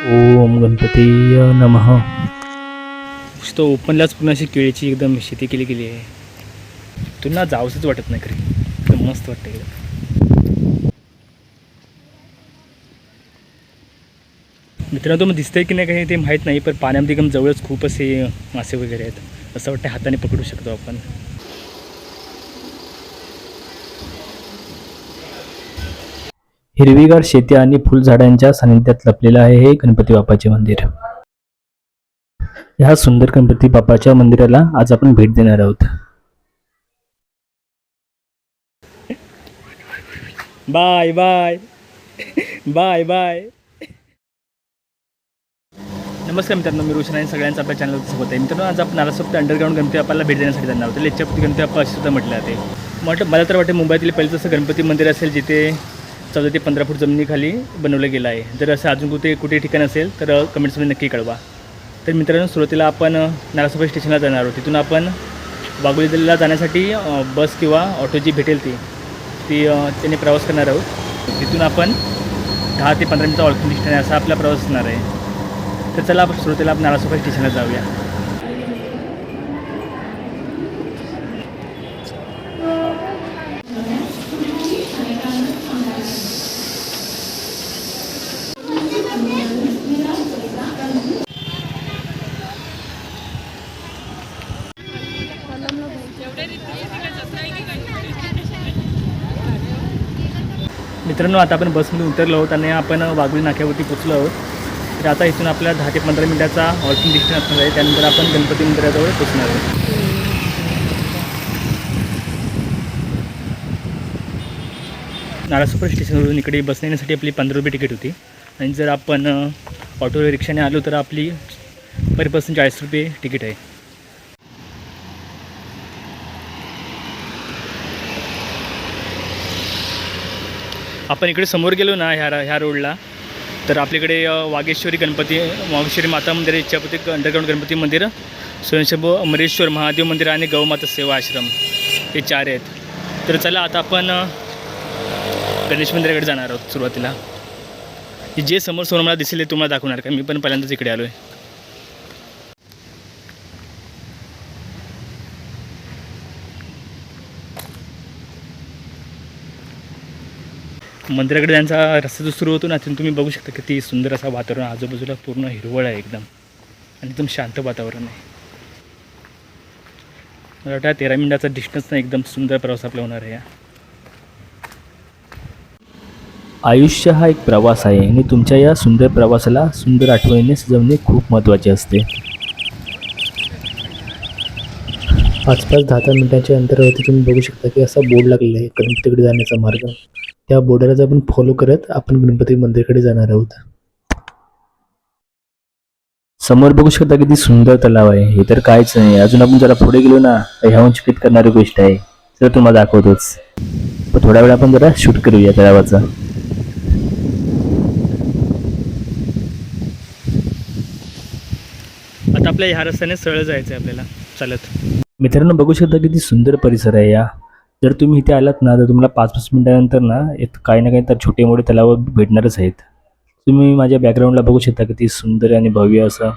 ओम गणपती नम. तो ओपनलाच पूर्ण अशी केळीची एकदम शेती केली गेली आहे. तुला जावसंच वाटत नाही खरी. एकदम मस्त वाटतं एकदम. मित्रांनो तुम्हाला दिसतंय की नाही काही ते माहीत नाही पण पाण्यामध्ये एकदम जवळच खूप असे मासे वगैरे आहेत. असं वाटतं हाताने पकडू शकतो आपण. हिरवीगार शेती आणि फुलझाडांच्या सानिध्यात लपलेलं आहे हे गणपती बाप्पाचे मंदिर. ह्या सुंदर गणपती बाप्पाच्या मंदिराला आज आपण भेट देणार आहोत. Bye bye. Bye bye. नमस्कार मित्रांनो मी रोशन आणि सगळ्यांचं आपल्या चॅनलवर स्वागत आहे. मित्रांनो आज आपण नारासोबत अंडरग्राऊंड गणपती बाप्पाला भेट देण्यासाठी जाणार आहोत. लेच्छापती गणपती बाप्पा असे सुद्धा म्हटलं जाते. म्हटलं मला तर वाटतं मुंबईतील पहिलं असं गणपती मंदिर असेल जिथे चौदा ते पंधरा फूट जमिनीखाली बनवलं गेलं आहे. जर असं अजून कुठे कुठे ठिकाण असेल तर कमेंट्समध्ये नक्की कळवा. तर मित्रांनो सुरुवातीला आपण नारासोबा स्टेशनला जाणार आहोत. तिथून आपण वाघोलीला जाण्यासाठी बस किंवा ऑटो जी भेटेल ती ती त्याने प्रवास करणार आहोत. तिथून आपण दहा ते पंधरा मिनटं ऑल्किंग डिस्टन्स असा आपला प्रवास असणार आहे. तर चला आपण सुरुवातीला आपण नारासोबा स्टेशनला जाऊया. मित्रांनो आता आपण बसमध्ये उतरलो आहोत आणि आपण वाघोली नाक्यावरती पोचलो आहोत. तर आता इथून आपल्या दहा ते पंधरा मिनिटाचा वॉकिंग डिस्टन्स असणार आहे. त्यानंतर आपण गणपती मंदिराजवळ पोचणार आहोत. नारासोपर स्टेशनवरून इकडे बसने येण्यासाठी आपली पंधरा रुपये तिकीट होती. आणि जर आपण ऑटो रिक्षाने आलो तर आपली पर पर्सन चाळीस रुपये तिकीट आहे. आपण इकडे समोर गेलो ना ह्या ह्या रोडला तर आपल्याकडे वागेश्वरी गणपती वागेश्वरी माता मंदिर इच्छापती अंडरग्राऊंड गणपती मंदिर. स्वयंशंभू अमरेश्वर महादेव मंदिर आणि गौमाता सेवा आश्रम हे चार आहेत. तर चला आता आपण गणेश मंदिराकडे जाणार आहोत सुरुवातीला. जे समोर समोर मला दिसेल ते तुम्हाला दाखवणार का? मी पण पहिल्यांदाच इकडे आलो आहे मंदिराकडे त्यांचा रस्ता जो सुरू होतो ना तिथून तुम्ही बघू शकता किती सुंदर असा वातावरण आजूबाजूला पूर्ण हिरवळ आहे एकदम. आणि एकदम शांत वातावरण आहे. मला वाटतं तेरा मिनिटाचा डिस्टन्स ना एकदम सुंदर प्रवास आपला होणार आहे आयुष्य हा एक प्रवास आहे आणि तुमच्या या सुंदर प्रवासाला सुंदर आठवणीने सजवणे खूप महत्त्वाचे असते. पाच पाच दहा दहा मिनिटांच्या अंतरावरती तुम्ही बघू शकता की असा बोर्ड लागलेला आहे गणपतीकडे जाण्याचा मार्ग. त्या बोर्डाला जर आपण फॉलो करत आपण गणपती मंदिरकडे जाणार आहोत. समोर बघू शकता किती सुंदर तलाव आहे. हे तर काहीच नाही. अजून आपण जरा पुढे गेलो ना तर ह्याहून चिकित करणारी गोष्ट आहे. तर तुम्हाला दाखवतोच. पण थोड्या वेळ आपण जरा शूट करूया तलावाचा. आता आपल्या ह्या रस्त्याने सरळ जायचं आहे आपल्याला. चालत. मित्रांनो बघू शकता किती सुंदर परिसर आहे या. जर तुम्ही इथे आलात ना तर तुम्हाला पाच पाच मिनटानंतर ना एक काही ना काही तर छोटे मोठे तलाव भेटणारच आहेत. तुम्ही माझ्या बॅकग्राऊंडला बघू शकता किती सुंदर आणि भव्य असा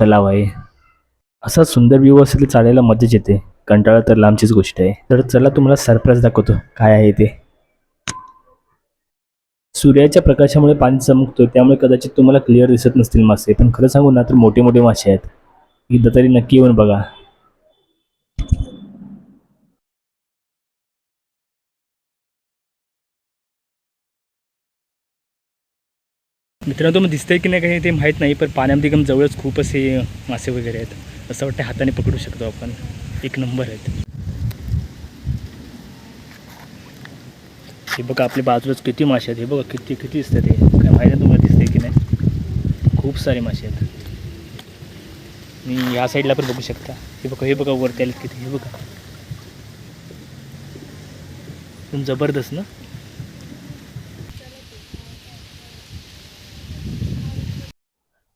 तलाव आहे. असा सुंदर व्ह्यू असेल तर चालायला मजाच येते. कंटाळा तर लांबचीच गोष्ट आहे. तर चला तुम्हाला सरप्राईज दाखवतो काय आहे ते. सूर्याच्या प्रकाशामुळे पाणी चमकतो त्यामुळे कदाचित तुम्हाला क्लिअर दिसत नसतील मासे. पण खरं सांगू ना तर मोठे मोठे मासे आहेत. एकदा तरी नक्की येऊन बघा. मित्रांनो तुम्हाला दिसतंय की नाही काही ते माहीत नाही पण पाण्यामध्ये एकदम जवळच खूप असे मासे वगैरे आहेत. असं वाटतं हाताने पकडू शकतो आपण. एक नंबर आहेत. हे बघा आपल्या बाजूलाच किती मासे आहेत. हे बघा किती किती दिसतात हे काय माहिती नाही तुम्हाला दिसतंय की नाही. खूप सारे मासे आहेत. मी ह्या साईडला पण बघू शकता. हे बघा हे बघा वरती आलेत किती. हे बघा. एकदम जबरदस्त ना?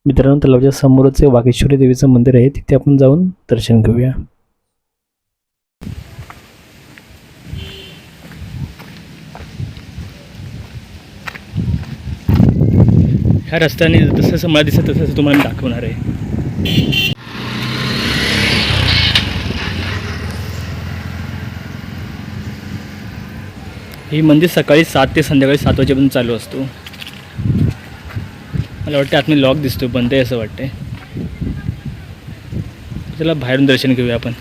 मित्रांनो तलावाच्या समोरच वाघेश्वरी देवीचं मंदिर आहे. तिथे आपण जाऊन दर्शन घेऊया. ह्या रस्त्याने जसं जसं मला दिसत तसं तुम्हाला दाखवणार आहे. हे मंदिर सकाळी सात ते संध्याकाळी सात वाजेपर्यंत चालू असतो. मला वाटतं आतमध्ये लॉक दिसतो बंद आहे असं वाटते चला बाहेरून दर्शन घेऊया आपण.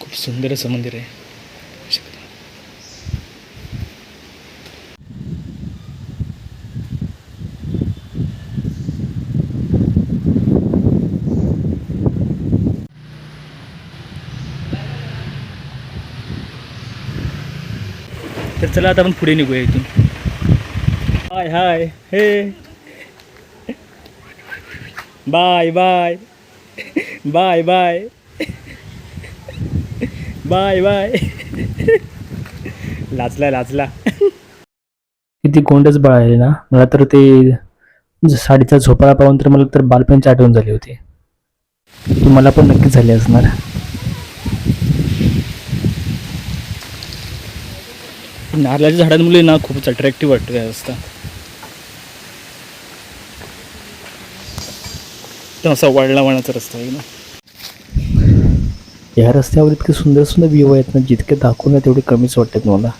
खूप सुंदर असं मंदिर आहे. तर चला आता आपण पुढे निघूया इथून. Hi hi hey bye bye bye bye bye bye लाचला लाचला. किती कोंडच बाळाले ना. मला तर ते साडीचा झोपाळा पाहून तर मला तर बालपणची आठवण झाली होती. तुम्हाला मला पण नक्कीच झाली असणार. नारळाच्या झाडांमुळे ना खूपच अट्रॅक्टिव्ह वाटतं या रस्ता असा वळला वळणाचा रस्ता आहे ना. या रस्त्यावर इतके सुंदर सुंदर व्ह्यू आहेत ना जितके दाखवून तेवढे कमीच वाटतात मला.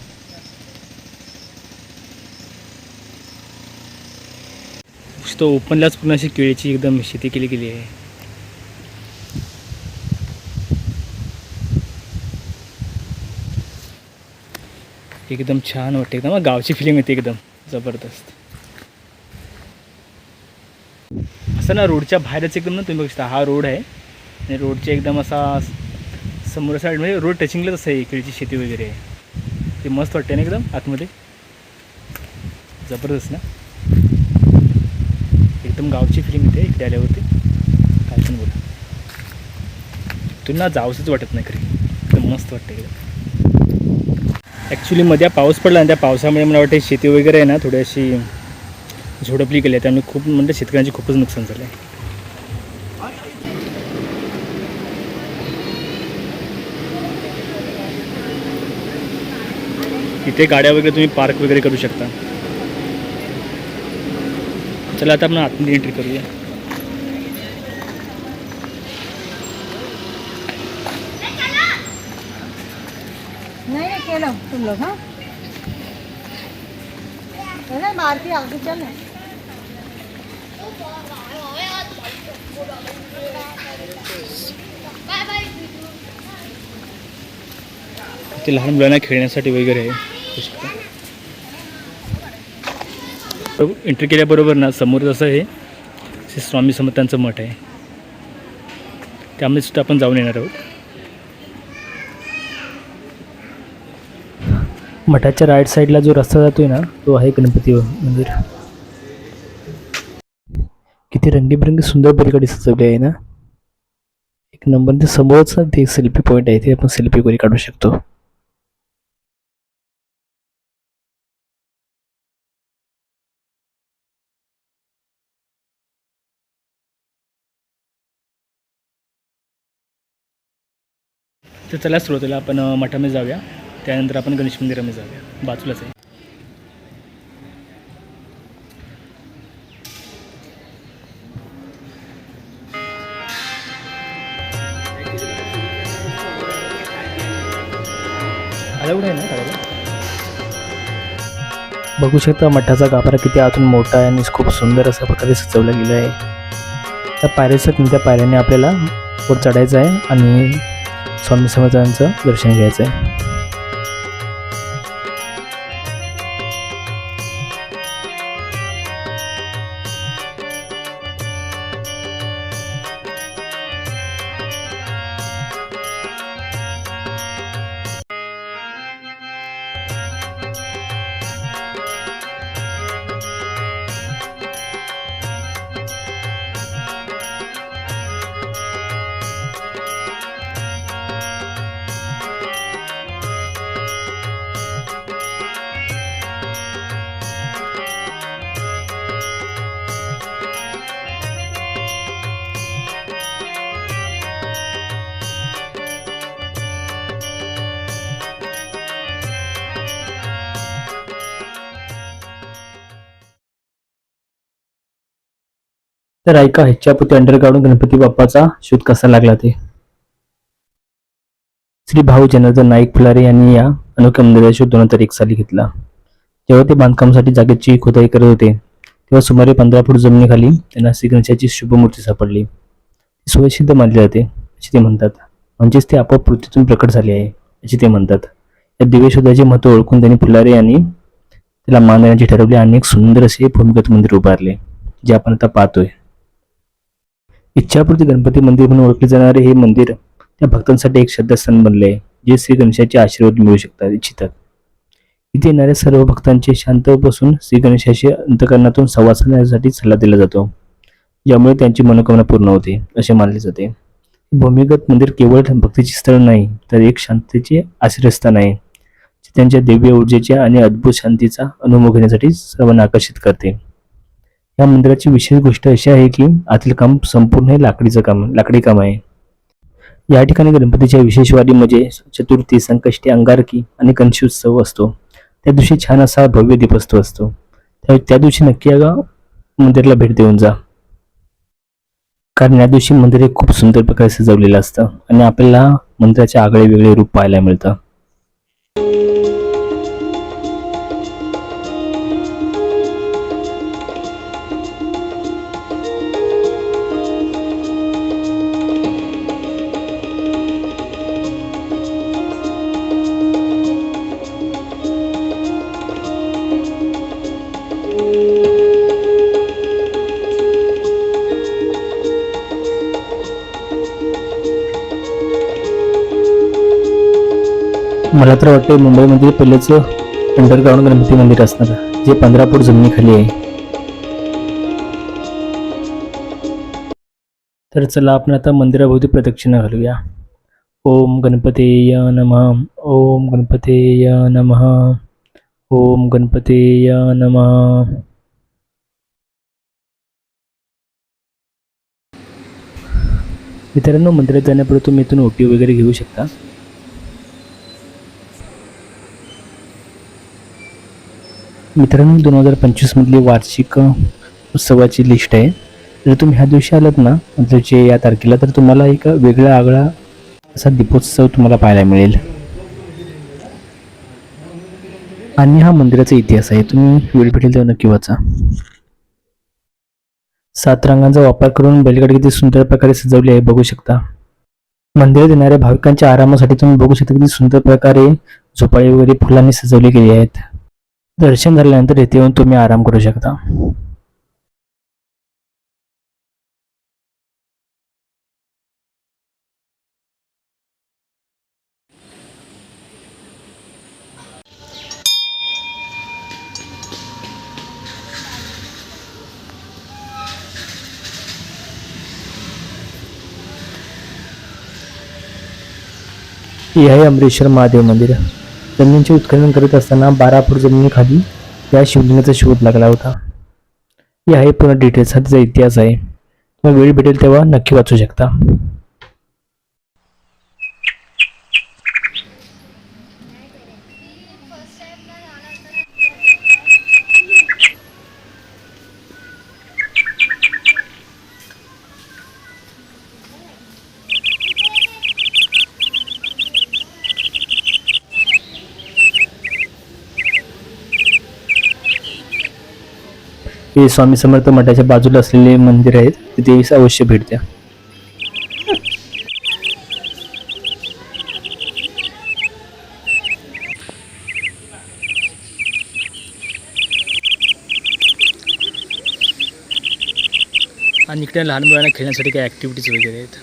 तो ओपनलाच पूर्ण अशी केळीची एकदम शेती केली गेली आहे. एकदम छान वाटते. एकदम गावची फिलिंग येते एकदम. जबरदस्त. असं ना रोडच्या बाहेरच एकदम ना तुम्ही बघू शकता हा रोड आहे. आणि रोडच्या एकदम असा समोर साईड म्हणजे रोड टचिंगलाच असं आहे इकडची शेती वगैरे. आहे ते मस्त वाटते ना एकदम आतमध्ये. जबरदस्त ना. एकदम गावची फिलिंग येते इकडे आल्यावरती. काय पण बोला. तुला जावसंच जावंसंच वाटत नाही खरी. एकदम मस्त वाटतं एकदम. ॲक्च्युली मध्ये पाऊस पडला आणि त्या पावसामुळे मला वाटते शेती वगैरे आहे ना थोडी अशी झोडपली गेली आहे. त्यामुळे खूप म्हणजे शेतकऱ्यांचे खूपच नुकसान झालं आहे इथे गाड्या वगैरे तुम्ही पार्क वगैरे करू शकता. चला आता आपण आतमध्ये एंट्री करूया. चलो तुम लोग हाँ? नहीं मारती आगे चल। ते लहान मुलांना खेळण्यासाठी वगैरे आहे. एंट्री केल्याबरोबर ना समोर जसं आहे श्री स्वामी समर्थांचं मठ आहे. त्यामध्ये सुद्धा आपण जाऊन येणार आहोत. मठाच्या राईट साईडला जो रस्ता जातोय ना तो आहे गणपती मंदिर. किती रंगीबिरंगी सुंदर पलीकडे सजवली आहे ना. एक नंबर ते समोरच ते सेल्फी पॉईंट आहे ते आपण सेल्फी वगैरे काढू शकतो. तर चला स्रोतला आपण मठामध्ये जाऊया. त्यानंतर आपण गणेश मंदिरामध्ये जाऊया. बाजूलाच आहे. अलाउड आहे ना बघू शकता मठाचा गाभारा किती आतून मोठा आहे आणि खूप सुंदर अशा प्रकारे सजवला गेला आहे. त्या पायऱ्याचं कोणत्या पायऱ्याने आपल्याला वर चढायचं आहे आणि स्वामी समर्थांचं दर्शन घ्यायचं आहे. तर ऐका ह्याच्यापुती अंडरग्राऊंड गणपती बाप्पाचा शोध कसा लागला ते. श्री भाऊ जनार्दन नाईक फुलारे यांनी या अनोख्या मंदिराचा शोध दोन हजार एक साली घेतला. जेव्हा ते बांधकामासाठी जागेची खोदाई करत होते तेव्हा सुमारे पंधरा फूट जमिनीखाली त्यांना श्री गणेशाची शुभमूर्ती सापडली. ती मानले मानली जाते असे ते म्हणतात. म्हणजेच ते आपोआप पृथ्वीतून प्रकट झाले आहे असे ते म्हणतात. या दिव्य शोधाचे महत्त्व ओळखून त्यांनी फुलारे यांनी त्याला मान देण्याचे ठरवले आणि एक सुंदर असे भूमिगत मंदिर उभारले जे आपण आता पाहतोय. इच्छापूर्ती गणपती मंदिर म्हणून ओळखले जाणारे हे मंदिर त्या भक्तांसाठी एक श्रद्धास्थान बनले आहे जे श्री गणेशाचे आशीर्वाद मिळू शकतात इच्छितात. इथे येणाऱ्या सर्व भक्तांचे शांत बसून श्री गणेशाशी अंतकरणातून संवाद साधण्यासाठी सल्ला दिला जातो. ज्यामुळे त्यांची मनोकामना पूर्ण होते असे मानले जाते. भूमिगत मंदिर केवळ भक्तीचे स्थळ नाही तर एक शांततेचे आश्रयस्थान आहे जे त्यांच्या दिव्य ऊर्जेच्या आणि अद्भुत शांतीचा अनुभव घेण्यासाठी सर्वांना आकर्षित करते. या मंदिराची विशेष गोष्ट अशी आहे की आतील काम संपूर्ण हे लाकडीचं काम लाकडी काम आहे. या ठिकाणी गणपतीच्या विशेष वारी म्हणजे चतुर्थी संकष्टी अंगारकी आणि कंशोत्सव उत्सव असतो. त्या दिवशी छान असा भव्य दीपोत्सव असतो. त्या त्या दिवशी नक्की या मंदिराला भेट देऊन जा. कारण या दिवशी मंदिर हे खूप सुंदर प्रकारे सजवलेलं असतं आणि आपल्याला मंदिराचे आगळे वेगळे रूप पाहायला मिळतं. मला तर वाटतं मुंबईमध्ये पहिलेच अंडरग्राऊंड गणपती मंदिर असणार जे पंधरा फूट जमिनीखाली आहे. तर चला आपण आता मंदिराभोवती प्रदक्षिणा घालूया. ओम गणपतेय नमः ओम गणपतेय नमः ओम गणपतेय नमः. मित्रांनो मंदिरात जाण्यापूर्वी तुम्ही इथून ओटी वगैरे घेऊ शकता. मित्रांनो दोन हजार पंचवीसमधली वार्षिक उत्सवाची लिस्ट आहे. जर तुम्ही ह्या दिवशी आलात ना म्हणजे या तारखेला तर तुम्हाला एक वेगळा आगळा असा दीपोत्सव तुम्हाला पाहायला मिळेल. आणि हा मंदिराचा इतिहास आहे. तुम्ही वेळ भेटेल तेव्हा नक्की वाचा. सात रंगांचा वापर करून बैलगाडी किती सुंदर प्रकारे सजवली आहे बघू शकता. मंदिरात येणाऱ्या भाविकांच्या आरामासाठी तुम्ही बघू शकता किती सुंदर प्रकारे झोपाळी वगैरे फुलांनी सजवली गेली आहेत. दर्शन झाल्यानंतर येथे येऊन तुम्ही आराम करू शकता. हे आहे अमरेश्वर महादेव मंदिर जमिनीचे उत्खनन करत असताना बारा फूट जमिनीखाली या शिवलिंगाचा शोध लागला होता. हे आहे पूर्ण डिटेल्स हा त्याचा इतिहास आहे. तुम्हाला वेळ भेटेल तेव्हा नक्की वाचू शकता. हे स्वामी समर्थ मठाच्या बाजूला असलेले मंदिर आहेत तिथे अवश्य भेट द्या. आणि इकडे लहान मुलांना खेळण्यासाठी काही ॲक्टिव्हिटीज वगैरे आहेत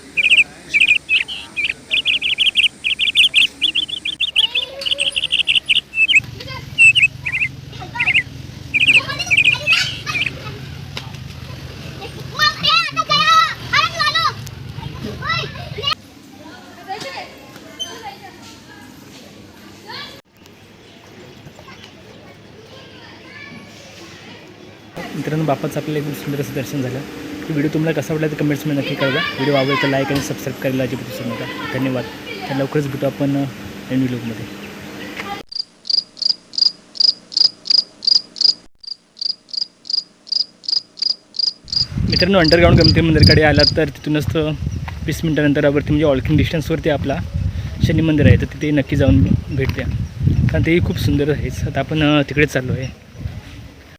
मित्रांनो बापाचं आपल्याला एकदम सुंदर असं दर्शन झालं. की व्हिडिओ तुम्हाला कसा वाटला तर कमेंट्समध्ये नक्की कळवा. व्हिडिओ आवडला तर लाईक आणि सबस्क्राईब करायला अजिबात विसरू नका. धन्यवाद. तर लवकरच भेटू आपण एन व्हिडिओमध्ये मित्रांनो अंडरग्राऊंड गमती मंदिरकडे आलात तर तिथूनच वीस मिनटानंतरावरती म्हणजे ऑल्किंग डिस्टन्सवरती आपला शनी मंदिर आहे. तर तिथे नक्की जाऊन भेट द्या. कारण तेही खूप सुंदर आहे. आता आपण तिकडे तिकडेच चाललो आहे